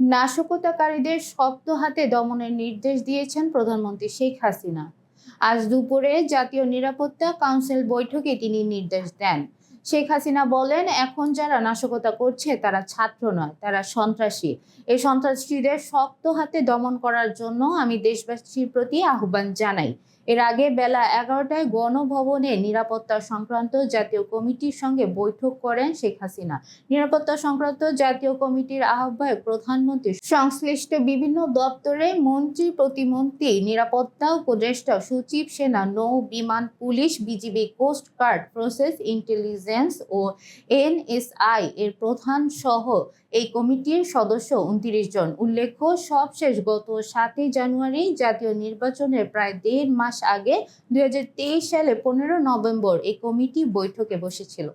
নাশকতাকারীদের শক্ত হাতে দমনের নির্দেশ দিয়েছেন প্রধানমন্ত্রী শেখ হাসিনা। আজ দুপুরে জাতীয় নিরাপত্তা কাউন্সিল বৈঠকে তিনি নির্দেশ দেন। শেখ হাসিনা বলেন, এখন যারা নাশকতা করছে, তারা ছাত্র নয়, তারা সন্ত্রাসী। এই সন্ত্রাসীদের শক্ত হাতে দমন করার জন্য আমি দেশবাসীর প্রতি আহ্বান জানাই। এর আগে বেলা এগারোটায় গণভবনে নিরাপত্তা সংক্রান্ত জাতীয় কমিটির সঙ্গে বৈঠক করেন শেখ হাসিনা। নিরাপত্তা সংক্রান্ত জাতীয় কমিটির আহ্বায়ক প্রধানমন্ত্রী, সংশ্লিষ্ট বিভিন্ন দপ্তরে মন্ত্রী, প্রতিমন্ত্রী, নিরাপত্তা উপদেষ্টা, সচিব, সেনা, নৌ, বিমান, police, BGB, coast guard, process intelligence ও এনএসআই এর প্রধান সহ এই কমিটির সদস্য উনত্রিশ জন। উল্লেখ্য, সবশেষ গত সাতই জানুয়ারি জাতীয় নির্বাচনের প্রায় দেড় মাস আগে দুই হাজার তেইশ সালে পনেরো নভেম্বর এই কমিটি বৈঠকে বসেছিল।